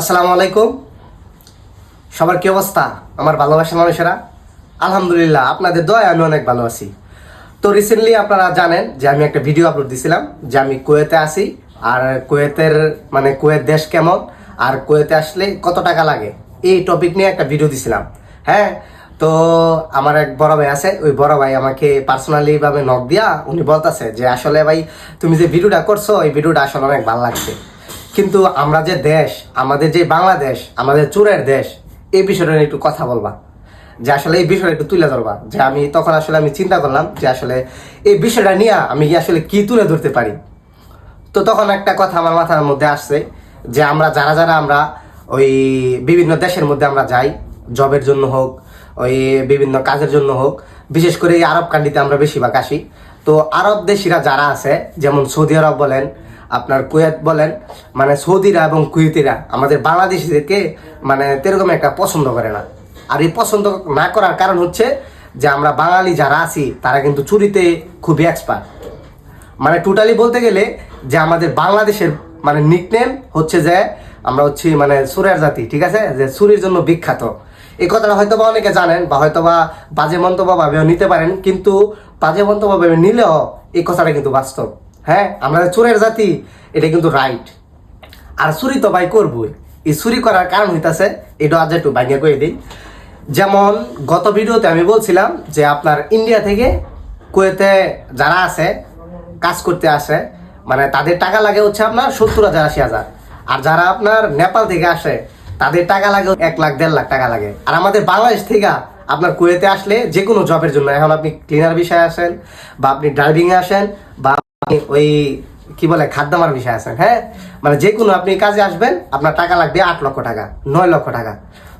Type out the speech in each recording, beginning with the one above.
আসসালামু আলাইকুম। সবার কি অবস্থা? আমার ভালোবাসার মানুষেরা? আলহামদুলিল্লাহ, আপনাদের দয় আমি অনেক ভালো আছি। তো রিসেন্টলি আপনারা জানেন যে আমি একটা ভিডিও আপলোড দিছিলাম, যে আমি কুয়েতে আসি আর কুয়েতের মানে কুয়েত দেশ কেমন, আর কুয়েতে আসলে কত টাকা লাগে? এই টপিক নিয়ে একটা ভিডিও দিছিলাম। হ্যাঁ তো আমার এক বড় ভাই আছে, ওই বড় ভাই আমাকে পার্সোনালি ভাবে নক দিয়া উনি বলতেছে যে, আসলে ভাই, তুমি যে ভিডিওটা করছ, এই ভিডিওটা আসলে অনেক ভালো লাগছে। কিন্তু আমরা যে দেশ, আমাদের যে বাংলাদেশ, আমাদের চোরের দেশ, এই বিষয়টা নিয়ে একটু কথা বলবা। যে আসলে এই বিষয়টা একটু তুলে ধরবা। যে আমি তখন আসলে আমি চিন্তা করলাম যে আসলে এই বিষয়টা নিয়ে আমি আসলে কি তুলে ধরতে পারি। তো তখন একটা কথা আমার মাথার মধ্যে আসছে যে আমরা যারা যারা আমরা ওই বিভিন্ন দেশের মধ্যে আমরা যাই, জবের জন্য হোক, ওই বিভিন্ন কাজের জন্য হোক, বিশেষ করে এই আরব কান্ট্রিতে আমরা বেশিরভাগ আসি। তো আরব দেশিরা যারা আছে, যেমন সৌদি আরব বলেন আপনার কুয়েত বলেন মানে সৌদিরা এবং কুয়েতিরা আমাদের বাংলাদেশিদেরকে মানে তেরকম একটা পছন্দ করে না। আর এই পছন্দ না করার কারণ হচ্ছে যে আমরা বাঙালি যারা আছি, তারা কিন্তু চুরিতে খুবই এক্সপার্ট মানে টোটালি বলতে গেলে যে আমাদের বাংলাদেশের মানে নিকনেম হচ্ছে যে আমরা হচ্ছি মানে সুরের জাতি, ঠিক আছে? যে সুরির জন্য বিখ্যাত। এই কথাটা হয়তো বা অনেকে জানেন বা হয়তো বা বাজে মন্তব্য ভাবেও নিতে পারেন, কিন্তু বাজে মন্তব্য ভাবে নিলেও এই কথাটা কিন্তু বাস্তব। হ্যাঁ আমাদের চোরের জাতি, এটা কিন্তু রাইট আর চুরি তো ভাই করবই। এই চুরি করার কারণ হইতাছে এটা আজ একটু বাইকে করে দিই। যেমন, গত ভিডিওতে আমি বলছিলাম যে আপনার ইন্ডিয়া থেকে কুয়েতে যারা আছে, কাজ করতে আসে মানে তাদের টাকা লাগে হচ্ছে আপনার সত্তর হাজার আশি হাজার। আর যারা আপনার নেপাল থেকে আসে, তাদের টাকা লাগে এক লাখ, দেড় লাখ টাকা লাগে। আর আমাদের বাংলাদেশ থেকে আপনার কুয়েতে আসলে যে কোনো জবের জন্য, এখন আপনি ক্লিনার বিষয়ে আসেন, বা আপনি ড্রাইভিংয়ে আসেন, বা ওই কি বলে খাদ্যামার বিষয় আছেন হ্যাঁ? মানে যে কোনো আপনি কাজে আসবেন, আপনার টাকা লাগবে আট লক্ষ টাকা, নয় লক্ষ টাকা।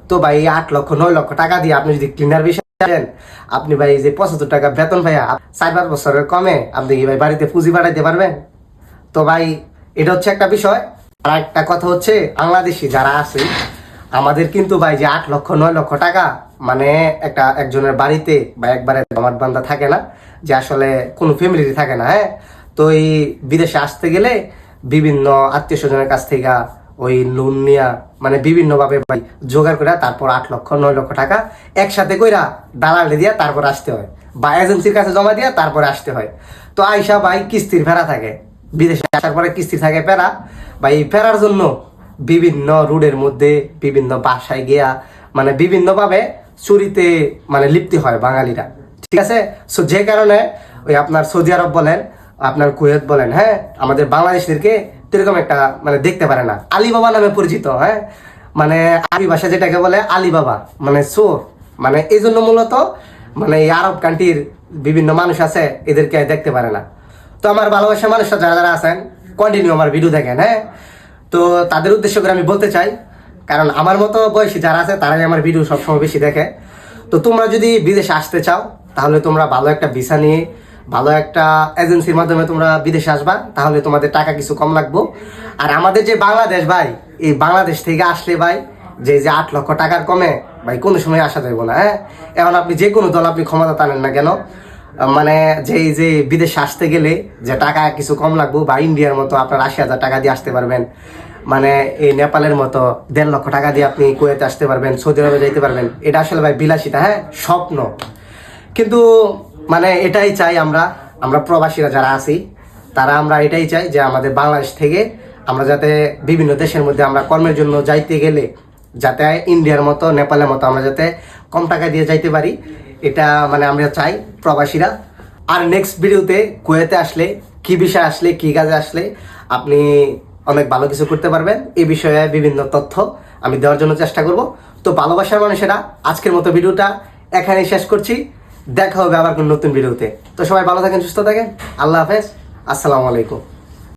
তো ভাই আট লক্ষ, নয় লক্ষ টাকা দিয়ে আপনি যদি ক্লিনার বিষয় আসেন, আপনি ভাই যে পঁচাত্তর টাকা বেতন ভাইয়া চার পাঁচ বছরের কমে আপনি কি ভাই বাড়িতে পুঁজি বাড়াইতে পারবেন? তো ভাই, এটা হচ্ছে একটা বিষয়। আর একটা কথা হচ্ছে, বাংলাদেশি যারা আছে, আমাদের কিন্তু ভাই যে আট লক্ষ, নয় লক্ষ টাকা মানে একটা একজনের বাড়িতে বা একবারে জমাট বান্ধা থাকে না, যে আসলে কোনো ফ্যামিলি থাকে না হ্যাঁ? তো এই বিদেশে আসতে গেলে বিভিন্ন আত্মীয় স্বজনের কাছ থেকে ওই লোন নিয়া মানে বিভিন্ন ভাবে ভাই জোগাড় করে তারপর আট লক্ষ, নয় লক্ষ টাকা একসাথে কইরা দালালে দিয়া তারপর আসতে হয় বা এজেন্সির কাছে জমা দিয়া তারপরে আসতে হয়। তো আইসা ভাই কিস্তির ফেরা থাকে। বিদেশে আসার পরে কিস্তি থাকে ফেরা। বা এই ফেরার জন্য বিভিন্ন রুডের মধ্যে বিভিন্ন বাসায় গিয়া মানে বিভিন্নভাবে চুরিতে মানে লিপ্তি হয় বাঙালিরা। ঠিক আছে? সো যে কারণে ওই আপনার সৌদি আরব বলেন আপনার কুয়েত বলেন হ্যাঁ আমাদের বাংলাদেশদেরকে এরকম একটা মানে দেখতে পারে না। আলিবাবা নামে পরিচিত হ্যাঁ। মানে আরবি ভাষা যেটাকে বলে আলিবাবা মানে চোর। মানে এই জন্য মূলত মানে এই আরব কান্ট্রির বিভিন্ন মানুষ আছে, এদেরকে দেখতে পারে না। তো আমার ভালোবাসা মানুষরা যারা যারা আছেন কন্টিনিউ আমার ভিডিও দেখেন হ্যাঁ। তো তাদের উদ্দেশ্য করে আমি বলতে চাই, কারণ আমার মতো বয়সী যারা আছে, তারাই আমার ভিডিও সবসময় বেশি দেখে। তো তোমরা যদি বিদেশে আসতে চাও, তাহলে তোমরা ভালো একটা ভিসা নিয়ে ভালো একটা এজেন্সির মাধ্যমে তোমরা বিদেশে আসবা, তাহলে তোমাদের টাকা কিছু কম লাগবো। আর আমাদের যে বাংলাদেশ ভাই, এই বাংলাদেশ থেকে আসলে ভাই, যে যে আট লক্ষ টাকার কমে, ভাই কোনো সময় আসা যাইব না হ্যাঁ? এখন আপনি যে কোনো দল, আপনি ক্ষমতা টানেন না কেন? মানে যে যে বিদেশে আসতে গেলে যে টাকা কিছু কম লাগবো, বা ইন্ডিয়ার মতো আপনার আশি হাজার টাকা দিয়ে আসতে পারবেন মানে এই নেপালের মতো দেড় লক্ষ টাকা দিয়ে আপনি কুয়েতে আসতে পারবেন, সৌদি আরবে যাইতে পারবেন, এটা আসলে ভাই বিলাসিতা হ্যাঁ? স্বপ্ন। কিন্তু মানে এটাই চাই আমরা আমরা প্রবাসীরা যারা আছি, তারা আমরা এটাই চাই যে আমাদের বাংলাদেশ থেকে আমরা যাতে বিভিন্ন দেশের মধ্যে আমরা কর্মের জন্য যাইতে গেলে, যাতে ইন্ডিয়ার মতো, নেপালের মতো আমরা যাতে কম টাকা দিয়ে যাইতে পারি, এটা মানে আমরা চাই প্রবাসীরা। আর নেক্সট ভিডিওতে কুয়েতে আসলে, কি বিষয় আসলে, কি কাজে আসলে, আপনি অনেক ভালো কিছু করতে পারবেন এই বিষয়ে বিভিন্ন তথ্য আমি দেওয়ার জন্য চেষ্টা করব। তো ভালোবাসার মানুষেরা, আজকের মতো ভিডিওটা এখানেই শেষ করছি। দেখা হবে আবার কোন নতুন ভিডিওতে। তো সবাই ভালো থাকেন, সুস্থ থাকেন। আল্লাহ হাফেজ। আসসালামু আলাইকুম।